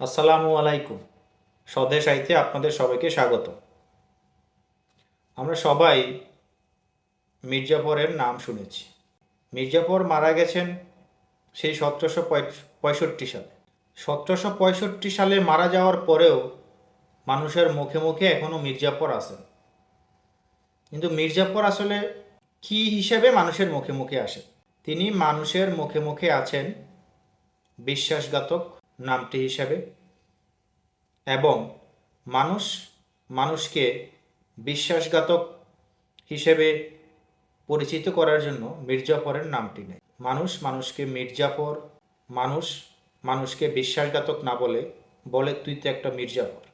আসসালামু আলাইকুম। স্বদেশ আইতে আপনাদের সবাইকে স্বাগত। আমরা সবাই মির্জাফরের নাম শুনেছি। মির্জাফর মারা গেছেন সেই সতেরোশো পঁয়ষট্টি সালে। সতেরোশো পঁয়ষট্টি সালে মারা যাওয়ার পরেও মানুষের মুখে মুখে এখনও মির্জাফর আসেন কিন্তু মির্জাফর আসলে কি হিসেবে মানুষের মুখে মুখে আসে? তিনি মানুষের মুখে মুখে আছেন বিশ্বাসঘাতক নামটি হিসাবে। এবং মানুষ, মানুষকে বিশ্বাসঘাতক হিসেবে পরিচিত করার জন্য মির্জাফরের নামটি নেয় মানুষ মানুষকে মির্জাফর, মানুষ মানুষকে বিশ্বাসঘাতক না বলে বলে তুই তো একটা মির্জাফর।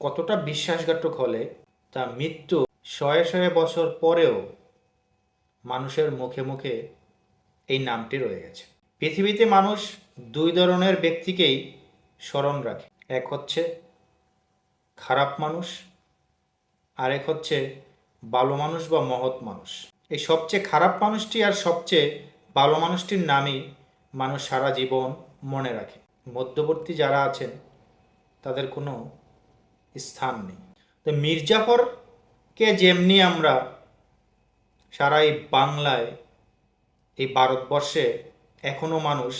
কতটা বিশ্বাসঘাতক হলে তা মৃত্যু শয়ে শয়ে বছর পরেও মানুষের মুখে মুখে এই নামটি রয়ে গেছে। পৃথিবীতে মানুষ দুই ধরনের ব্যক্তিকেই স্মরণ রাখে। এক হচ্ছে খারাপ মানুষ আর এক হচ্ছে ভালো মানুষ বা মহৎ মানুষ। এই সবচেয়ে খারাপ মানুষটি আর সবচেয়ে ভালো মানুষটির নামই মানুষ সারা জীবন মনে রাখে। মধ্যবর্তী যারা আছেন, তাদের কোনো স্থান নেই। তো মির্জাফরকে যেমনি আমরা সারা এই বাংলায় এই ভারতবর্ষে এখনও মানুষ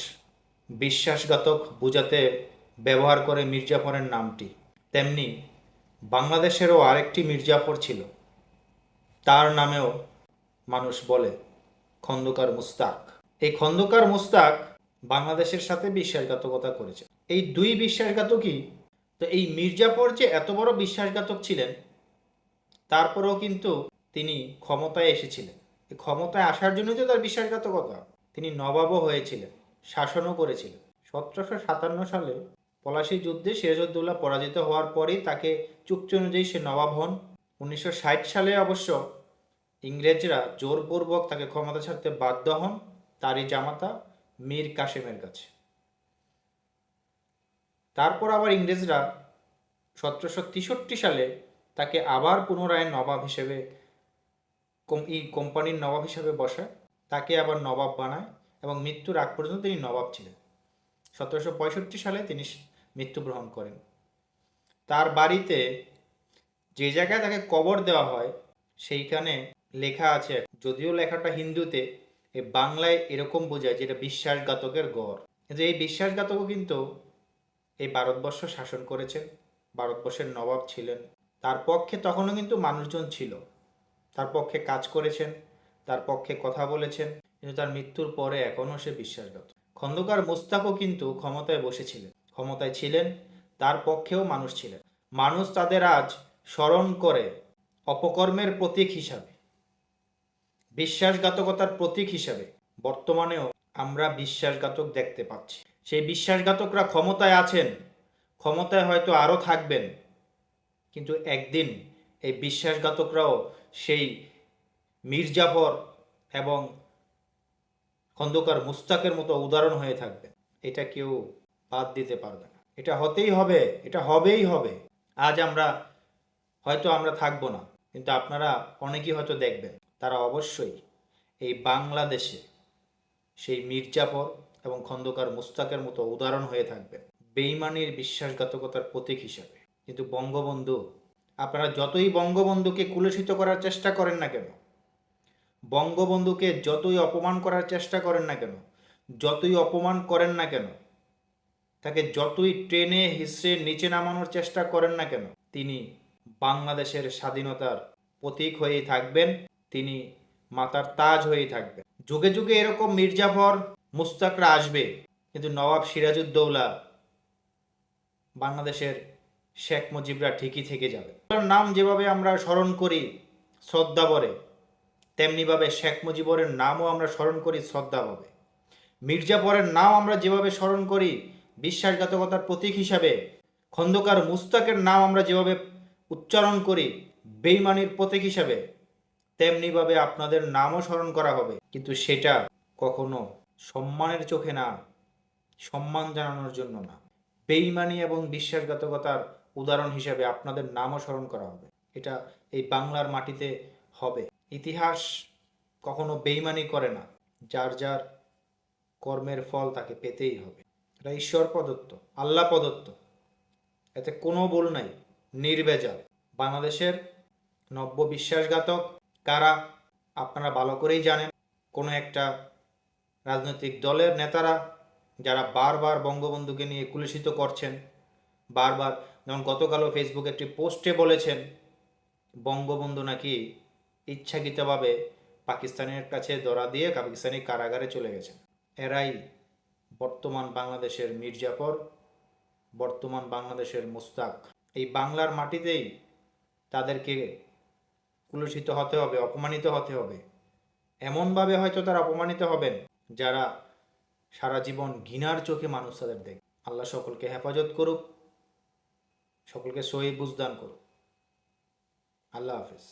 বিশ্বাসঘাতক বোঝাতে ব্যবহার করে মির্জাফরের নামটি। তেমনি বাংলাদেশেরও আরেকটি মির্জাফর ছিল। তার নামেও মানুষ বলে খন্দকার মুস্তাক। এই খন্দকার মুস্তাক বাংলাদেশের সাথে বিশ্বাসঘাতকতা করেছে। এই দুই বিশ্বাসঘাতকই তো এই মির্জাফর যে এত বড় বিশ্বাসঘাতক ছিলেন, তারপরেও কিন্তু তিনি ক্ষমতায় এসেছিলেন। ক্ষমতায় আসার জন্য তো তার বিশ্বাসঘাতকতা। তিনি নবাবও হয়েছিলেন। শাসনও করেছিলেন সতেরোশো সাতান্ন সালে পলাশী যুদ্ধে সিরাজউদ্দৌলা পরাজিত হওয়ার পরেই তাকে চুক্তি অনুযায়ী সে নবাব হন। উনিশশো ষাট সালে অবশ্য ইংরেজরা জোরপূর্বক তাকে ক্ষমতা ছাড়তে বাধ্য হন তারই জামাতা মীর কাশেমের কাছে। তারপর আবার ইংরেজরা সতেরোশো তেষট্টি সালে তাকে আবার পুনরায় নবাব হিসেবে কোম্পানির নবাব হিসেবে বসায়। তাকে আবার নবাব বানায়। এবং মৃত্যুর আগ পর্যন্ত তিনি নবাব ছিলেন। সতেরোশো পঁয়ষট্টি সালে তিনি মৃত্যুগ্রহণ করেন। তার বাড়িতে যে জায়গায় তাকে কবর দেওয়া হয়, সেইখানে লেখা আছে, যদিও লেখাটা হিন্দুতে, এ বাংলায় এরকম বোঝায় যে এটা বিশ্বাসঘাতকের গড়। কিন্তু এই বিশ্বাসঘাতকও কিন্তু এই ভারতবর্ষ শাসন করেছেন, ভারতবর্ষের নবাব ছিলেন। তার পক্ষে তখনও কিন্তু মানুষজন ছিল। তার পক্ষে কাজ করেছেন, তার পক্ষে কথা বলেছেন কিন্তু তার মৃত্যুর পরে এখনও সে বিশ্বাসঘাত খন্দকার মোস্তাকও কিন্তু ক্ষমতায় বসেছিলেন। ক্ষমতায় ছিলেন, তার পক্ষেও মানুষ ছিলেন। মানুষ তাদের আজ স্মরণ করে অপকর্মের প্রতীক হিসাবে, বিশ্বাসঘাতকতার প্রতীক হিসাবে বর্তমানেও আমরা বিশ্বাসঘাতক দেখতে পাচ্ছি। সেই বিশ্বাসঘাতকরা ক্ষমতায় আছেন, ক্ষমতায় হয়তো আরও থাকবেন, কিন্তু একদিন এই বিশ্বাসঘাতকরাও সেই মির্জাফর এবং খন্দকার মুস্তাকের মতো উদাহরণ হয়ে থাকবে। এটা কেউ বাদ দিতে পারবে না। এটা হতেই হবে, এটা হবেই হবে। আজ আমরা, হয়তো আমরা থাকব না, কিন্তু আপনারা অনেকেই হয়তো দেখবেন, তারা অবশ্যই এই বাংলাদেশে সেই মির্জাফর এবং খন্দকার মুস্তাকের মতো উদাহরণ হয়ে থাকবেন বেইমানির বিশ্বাসঘাতকতার প্রতীক হিসাবে। কিন্তু বঙ্গবন্ধু, আপনারা যতই বঙ্গবন্ধুকে কুলসিত করার চেষ্টা করেন না কেন বঙ্গবন্ধুকে যতই অপমান করার চেষ্টা করেন না কেন, যতই অপমান করেন না কেন, তাকে যতই ট্রেনে হিসড়ে নিচে নামানোর চেষ্টা করেন না কেন, তিনি বাংলাদেশের স্বাধীনতার প্রতীক হয়েই থাকবেন, তিনি মাতার তাজ হয়েই থাকবেন। যুগে যুগে এরকম মির্জাফর মুস্তাকরা আসবে, কিন্তু নবাব সিরাজউদ্দৌলা বাংলাদেশের শেখ মুজিবরা ঠিকই থেকে যাবে তার নাম যেভাবে আমরা স্মরণ করি, শ্রদ্ধাভরে তেমনিভাবে শেখ মুজিবরের নামও আমরা স্মরণ করি শ্রদ্ধাভাবে। মির্জাফরের নাম আমরা যেভাবে স্মরণ করি, বিশ্বাসঘাতকতার প্রতীক হিসাবে, খন্দকার মুস্তাকের নাম আমরা যেভাবে উচ্চারণ করি, বেইমানির প্রতীক হিসাবে, তেমনিভাবে আপনাদের নামও স্মরণ করা হবে। কিন্তু সেটা কখনো সম্মানের চোখে না, সম্মান জানানোর জন্য না। বেইমানি এবং বিশ্বাসঘাতকতার উদাহরণ হিসাবে আপনাদের নামও স্মরণ করা হবে। এটা এই বাংলার মাটিতে হবে। ইতিহাস কখনো বেইমানি করে না। যার যার কর্মের ফল তাকে পেতেই হবে। এটা ঈশ্বর প্রদত্ত, আল্লাহ প্রদত্ত। এতে কোনো ভুল নাই, নির্বেজাল। বাংলাদেশের নব্য বিশ্বাসঘাতক কারা আপনারা ভালো করেই জানেন। কোনো একটা রাজনৈতিক দলের নেতারা যারা বারবার বঙ্গবন্ধুকে নিয়ে কুলুষিত করছেন, বারবার, যেমন গতকালও ফেসবুকে একটি পোস্টে বলেছেন, বঙ্গবন্ধু নাকি ইচ্ছাকৃতভাবে পাকিস্তানের কাছে ধরা দিয়ে পাকিস্তানি কারাগারে চলে গেছেন এরাই বর্তমান বাংলাদেশের মির্জাফর বর্তমান বাংলাদেশের মুস্তাক। এই বাংলার মাটিতেই তাদেরকে কুলুষিত হতে হবে, অপমানিত হতে হবে। এমনভাবে হয়তো তারা অপমানিত হবেন যারা সারা জীবন ঘৃণার চোখে মানুষ তাদের দেখে। আল্লাহ সকলকে হেফাজত করুক, সকলকে সহি বুঝদান করুক। আল্লাহ হাফিজ।